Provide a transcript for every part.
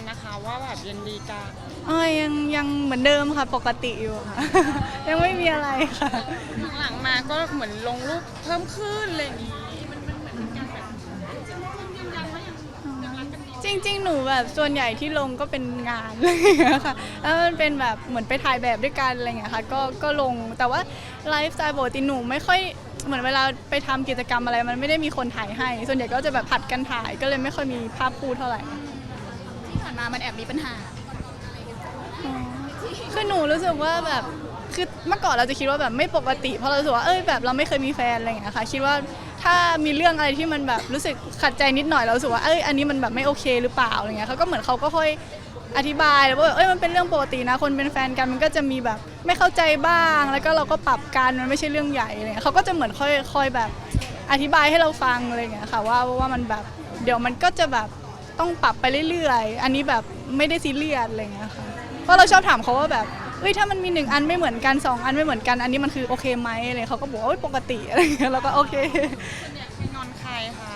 นนะคะว่าแบบยังดีกันเอ้ยยังยังเหมือนเดิมค่ะ ปกติอยู่ค่ะ ยังไม่มีอะไรค่ะ หลังๆมาก็เหมือนลงรูปเพิ่มขึ้นอะไรอย่างนี้จริงๆ หนูแบบส่วนใหญ่ที่ลงก็เป็นงานอะไรอย่างเงี้ยค่ะ แล้วมันเป็นแบบเหมือนไปถ่ายแบบด้วยกันอะไรอย่างเงี้ยค่ะ ก็ก็ลง แต่ว่าไลฟ์สไตล์ปกติหนูไม่ค่อยเหมือนเวลาไปทำกิจกรรมอะไร มันไม่ได้มีคนถ่ายให้ ส่วนใหญ่ก็จะแบบผัดกันถ่าย ก็เลยไม่ค่อยมีภาพคู่เท่าไหร่ ที่ผ่านมามันแอบมีปัญหา คือหนูรู้สึกว่าแบบคือเมื่อก่อนเราจะคิดว่าแบบไม่ปกติ เพราะเรารู้สึกว่าเอ้ยแบบเราไม่เคยมีแฟนอะไรอย่างเงี้ยค่ะคิดว่าถ้ามีเรื่องอะไรที่มันแบบรู้สึกขัดใจนิดหน่อยเรารู้สึกว่าเอ้ยอันนี้มันแบบไม่โอเคหรือเปล่าอะไรเงี้ยเขาก็เหมือนเขาก็ค่อยอธิบายแล้วว่าเอ้ยมันเป็นเรื่องปกตินะ คนเป็นแฟนกันมันก็จะมีแบบไม่เข้าใจบ้าง แล้วก็เราก็ปรับกันมันไม่ใช่เรื่องใหญ่อะไรเงี้ยเขาก็จะเหมือนค่อยค่อยแบบอธิบายให้เราฟังอะไรเงี้ยค่ะว่าว่ามันแบบเดี๋ยวมันก็จะแบบ ต้องปรับไปเรื่อยๆ อันนี้แบบไม่ได้ซีเรียสอะไรเงี้ยค่ะ เพราะเราชอบถามเขาว่าแบบเอ้ยถ้ามันมีหนึ่งอันไม่เหมือนกันสองอันไม่เหมือนกัน อันนี้มันคือโอเคไหมอะไรเขาก็บอกว่าเอ้ยปกติอะไรเงี้ยเราก็โอเคเป็นงอนใครคะ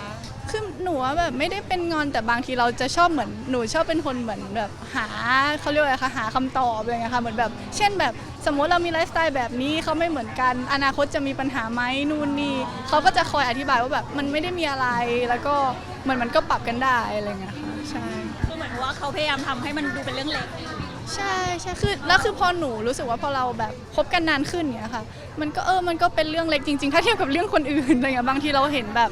คือหนูว่าแบบไม่ได้เป็นงอนแต่บางทีเราจะชอบเหมือนหนูชอบเป็นคนเหมือนแบบหาเขาเรียกว่าอะไรคะหาคำตอบอะไรเงี้ยค่ะเหมือนแบบ เช่นแบบสมมติเรามีไลฟ์สไตล์แบบนี้เขาไม่เหมือนกัน อนาคตจะมีปัญหาไหมนู่นนี่เขาก็จะคอยอธิบายว่าแบบมันไม่ได้มีอะไรแล้วก็เหมือนมันก็ปรับกันได้อะไรเงี้ยค่ะใช่ คือเหมือนว่าเขาพยายามทำให้มันดูเป็นเรื่องเล็ก ใช่ใช่คือแล้วคือพอหนูรู้สึกว่าพอเราแบบคบกันนานขึ้นเนี่ยค่ะ มันก็เออมันก็เป็นเรื่องเล็กจริง ๆ ถ้าเทียบกับเรื่องคนอื่นอะไรเงี้ยบางทีเราเห็นแบบ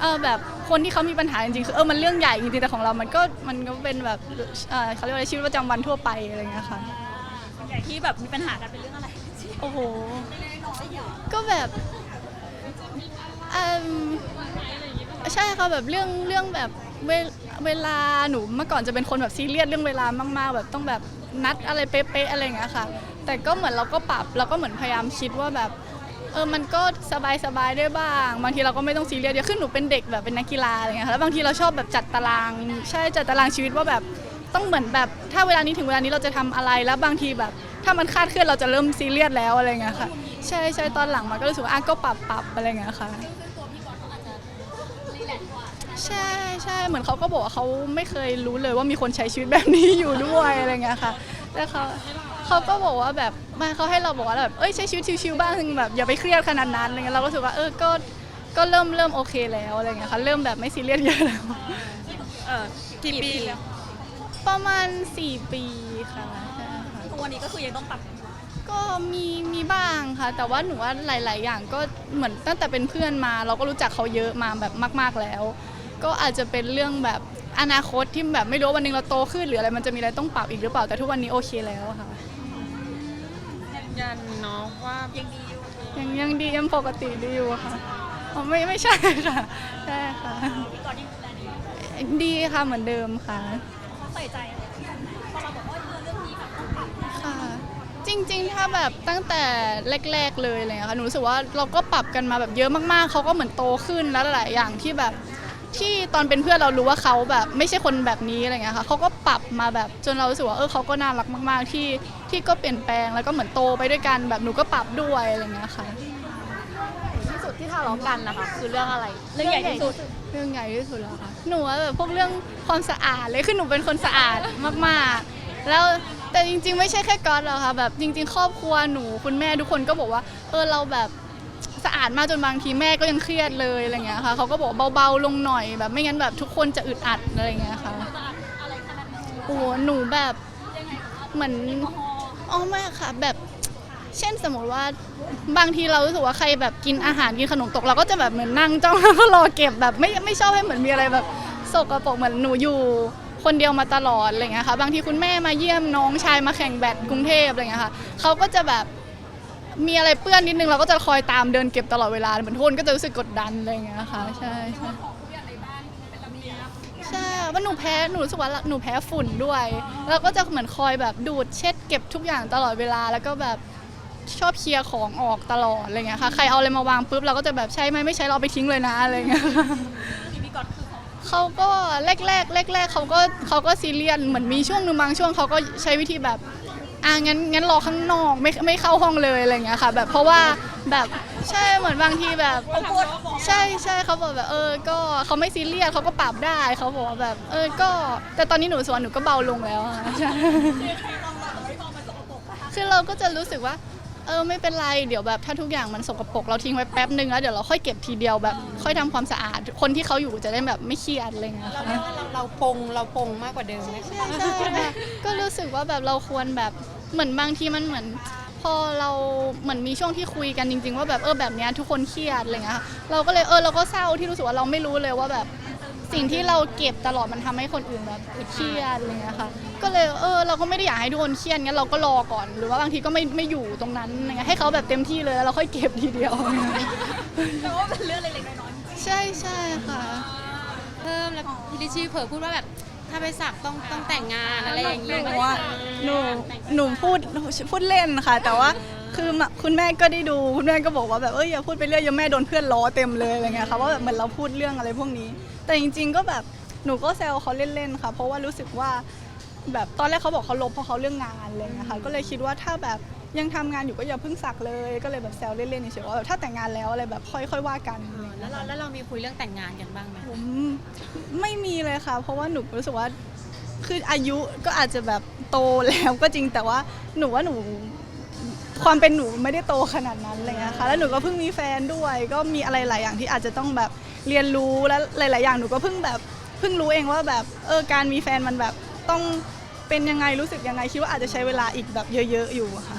เออแบบ คนที่เขามีปัญหาจริงๆคือเออมันเรื่องใหญ่จริงๆแต่ของเรา มันก็มันก็เป็นแบบเออเขาเรียกว่าอะไรชีวิตประจำวันทั่วไปอะไรเงี้ยค่ะ ส่วนใหญ่ที่แบบมีปัญหากันเป็นเรื่องอะไรโอ้โห ก็แบบอืมใช่ค่ะแบบเรื่องเรื่องแบบเวเวลาหนูเมื่อก่อนจะเป็นคนแบบซีเรียสเรื่องเวลามาก ๆ แบบต้องแบบนัดอะไรเป๊ะๆอะไรอย่างเงี้ยค่ะ แต่ก็เหมือนเราก็ปรับเราก็เหมือนพยายามคิดว่าแบบเออมันก็สบายสบายๆได้บ้าง บางทีเราก็ไม่ต้องซีเรียสเดี๋ยวขึ้นหนูเป็นเด็กแบบเป็นนักกีฬาอะไรเงี้ยค่ะแล้วบางทีเราชอบแบบจัดตาราง ใช่จัดตารางชีวิตว่าแบบต้องเหมือนแบบถ้าเวลานี้ถึงเวลานี้เราจะทำอะไรแล้วบางทีแบบ ถ้ามันคาดเคลื่อนเราจะเริ่มซีเรียสแล้วอะไรเงี้ยค่ะ ใช่ใช่ตอนหลังมาก็รู้สึกว่าอะก็ปรับปรับอะไรเงี้ยค่ะ ใช่ใช่เหมือนเขาก็บอกว่าเขาไม่เคยรู้เลยว่ามีคนใช้ชีวิตแบบนี้อยู่ด้วยอะไรเงี้ยค่ะแล้วเขาเขาก็บอกว่าแบบ มาเขาให้เราบอกว่าแบบเอ้ยใช้ชีวิตชิวๆบ้างแบบอย่าไปเครียดขนาดนั้นอะไรเงี้ยเราก็รู้สึกว่าเออก็ก็เริ่มเริ่มโอเคแล้วอะไรเงี้ยค่ะเริ่มแบบไม่ซีเรียสเยอะแล้วเออกี่ปีแล้วประมาณ 4 ปีค่ะใช่ค่ะทุกวันนี้ก็คือยังต้องปรับก็มีมีบ้างค่ะ แต่ว่าหนูว่าหลาย ๆ อย่างก็เหมือนตั้งแต่เป็นเพื่อนมา เราก็รู้จักเขาเยอะมาแบบมาก ๆแล้ว ก็อาจจะเป็นเรื่องแบบอนาคตที่แบบไม่รู้ว่าวันหนึงเราโตขึ้นหรืออะไรมันจะมีอะไรต้องปรับอีกหรือเปล่าแต่ทุกวันนี้โอเคแล้วค่ะ ยืนยันเนาะว่ายังดีอยู่ยังยังดียังปกติดีอยู่ค่ะอ๋อไม่ไม่ใช่ค่ะใช่ค่ะพี่ก่อนยังดูแลดีดีค่ะเหมือนเดิมค่ะเขาใส่ใจอะไรพอเราบอกว่าเออเรื่องนี้แบบต้องปรับนะค่ะ จริง ๆ ถ้าแบบตั้งแต่แรก ๆเลยอะไรเลยค่ะหนูรู้สึกว่าเราก็ปรับกันมาแบบเยอะมากๆเขาก็เหมือนโตขึ้นแล้วหลายๆอย่างที่แบบ ที่ตอนเป็นเพื่อนเรารู้ว่าเขาแบบไม่ใช่คนแบบนี้อะไรเงี้ยค่ะเขาก็ปรับมาแบบจนเรารู้สึกว่าเออเขาก็น่ารักมาก ๆ ที่ที่ก็เปลี่ยนแปลงแล้วก็เหมือนโตไปด้วยกันแบบหนูก็ปรับด้วยอะไรเงี้ยค่ะ ที่สุดที่ทะเลาะกันนะคะคือเรื่องอะไร เรื่องใหญ่ที่สุด เรื่องใหญ่ที่สุดแล้วค่ะหนูว่าแบบพวกเรื่องความสะอาดเลยคือหนูเป็นคนสะอาดมากๆ แล้วแต่จริง ๆ ไม่ใช่แค่ก๊อตหรอกค่ะแบบจริง ๆ ครอบครัวหนูคุณแม่ทุกคนก็บอกว่าเออเราแบบ สะอาดมากจนบางทีแม่ก็ยังเครียดเลยอะไรเงี้ยค่ะเขาก็บอกเบาๆลงหน่อยแบบไม่งั้นแบบทุกคนจะอึดอัดอะไรเงี้ยค่ะอะไรขนาดนั้นโอ้โหหนูแบบเหมือนอ๋อไม่ค่ะแบบเช่นสมมติว่าบางทีเรารู้สึกว่าใครแบบกินอาหารกินขนมตกเราก็จะแบบเหมือนนั่งจ้องแล้วก็รอเก็บแบบไม่ไม่ชอบให้เหมือนมีอะไรแบบโสกปรกเหมือนหนูอยู่คนเดียวมาตลอดอะไรเงี้ยค่ะบางทีคุณแม่มาเยี่ยมน้องชายมาแข่งแบดกรุงเทพอะไรเงี้ยค่ะเขาก็จะแบบ มีอะไรเปื้อนนิดนึงเราก็จะคอยตามเดินเก็บตลอดเวลาเหมือนทุนก็จะรู้สึกกดดันอะไรเงี้ยค่ะใช่ใช่องทุกอย่างในบ้านเป็นระเบียบใช่ว่าหนูแพ้หนูรู้สึกว่าหนูแพ้ฝุ่นด้วย แล้วก็จะเหมือนคอยแบบดูดเช็ดเก็บทุกอย่างตลอดเวลาแล้วก็แบบชอบเคลียร์ของออกตลอดอะไรเงี้ยค่ะใครเอาอะไรมาวางปุ๊บเราก็จะแบบใช่ไหมไม่ใช้เราไปทิ้งเลยนะอะไรเงี้ยเขาก็แรกแรกแรกแรกเขาก็เขาก็ซีเรียสเหมือนมีช่วงหนึ่งบางช่วงเขาก็ใช้วิธีแบบ อะงั้นงั้นรอข้างนอกไม่ไม่เข้าห้องเลยอะไรเงี้ยค่ะ แบบเพราะว่าแบบใช่เหมือนบางทีแบบใช่ใช่เขาบอกแบบเออ ก็เขาไม่ซีเรียสเขาก็ปรับได้เขาบอกว่าแบบเออก็ แต่ตอนนี้หนูสวนหนูก็เบาลงแล้วอะใช่คือเราก็จะรู้สึกว่า เออไม่เป็นไรเดี๋ยวแบบถ้าทุกอย่างมันสกปรกเราทิ้งไว้แป๊บนึงแล้วเดี๋ยวเราค่อยเก็บทีเดียวแบบ ค่อยทำความสะอาด คนที่เขาอยู่จะได้แบบไม่เครียดอะไรเงี้ยเราค่ะเรียกว่าเราเราปงเราปงมากกว่าเดิมไหมคะ ใช่ใช่ค่ะก็รู้สึกว่าแบบเราควรแบบ เหมือนบางทีมันเหมือน พอเราเหมือนมีช่วงที่คุยกันจริง ๆ ว่าแบบเออแบบเนี้ยทุกคนเครียดอะไรเงี้ยค่ะเราก็เลยเออเราก็เศร้าที่รู้สึกว่าเราไม่รู้เลยว่าแบบสิ่งที่เราเก็บตลอดมันทำให้คนอื่นแบบเครียดอะไรเงี้ยค่ะ ก็เลยเออเราก็ไม่ได้อยากให้ทุกคนเครียดงั้นเราก็รอก่อนหรือว่าบางทีก็ไม่ไม่อยู่ตรงนั้นอะไรเงี้ยให้เขาแบบเต็มที่เลยแล้วเราค่อยเก็บทีเดียว แต่ว่าเป็นเรื่องเล็กๆน้อยใช่ใช่ค่ะเพิ่มแล้วพี่ลิชชี่เผลอพูดว่าแบบ ถ้าไปสักต้องต้องแต่งงานอะไรอย่างหเงี้ยนูว่าหนูหนูพูดพูดเล่นค่ะ แต่ว่าคือคุณแม่ก็ได้ดูคุณแม่ก็บอกว่าแบบเอ้ยอย่าพูดไปเรื่อยอย่าแม่โดนเพื่อนล้อเต็มเลยอะไรเงี้ยค่ะว่าแบบเหมือนเราพูดเรื่องอะไรพวกนี้ แต่จริง ๆ ก็แบบหนูก็แซวเขาเล่นๆค่ะ เพราะว่ารู้สึกว่าแบบตอนแรกเขาบอกเขาลบเพราะเขาเรื่องงานอะไรเงี้ยค่ะก็เลยคิดว่าถ้าแบบ ยังทำงานอยู่ก็อย่าเพิ่งสักเลย ก็เลยแบบแซวเล่นๆเฉยๆว่าแบบถ้าแต่งงานแล้วอะไรแบบค่อยๆว่ากันแล้วเราแล้วเรามีคุยเรื่องแต่งงานกันบ้างไหมผมไม่มีเลยค่ะ เพราะว่าหนูรู้สึกว่าคืออายุก็อาจจะแบบโตแล้วก็จริงแต่ว่าหนูว่าหนู ความเป็นหนูไม่ได้โตขนาดนั้นอะไรเลยนะคะแล้วหนูก็เพิ่งมีแฟนด้วย ก็มีอะไรหลายอย่างที่อาจจะต้องแบบเรียนรู้และหลาย ๆ อย่างหนูก็เพิ่งแบบเพิ่งรู้เองว่าแบบเออการมีแฟนมันแบบต้องเป็นยังไงรู้สึกยังไงคิดว่าอาจจะใช้เวลาอีกแบบเยอะ ๆ อยู่อะค่ะ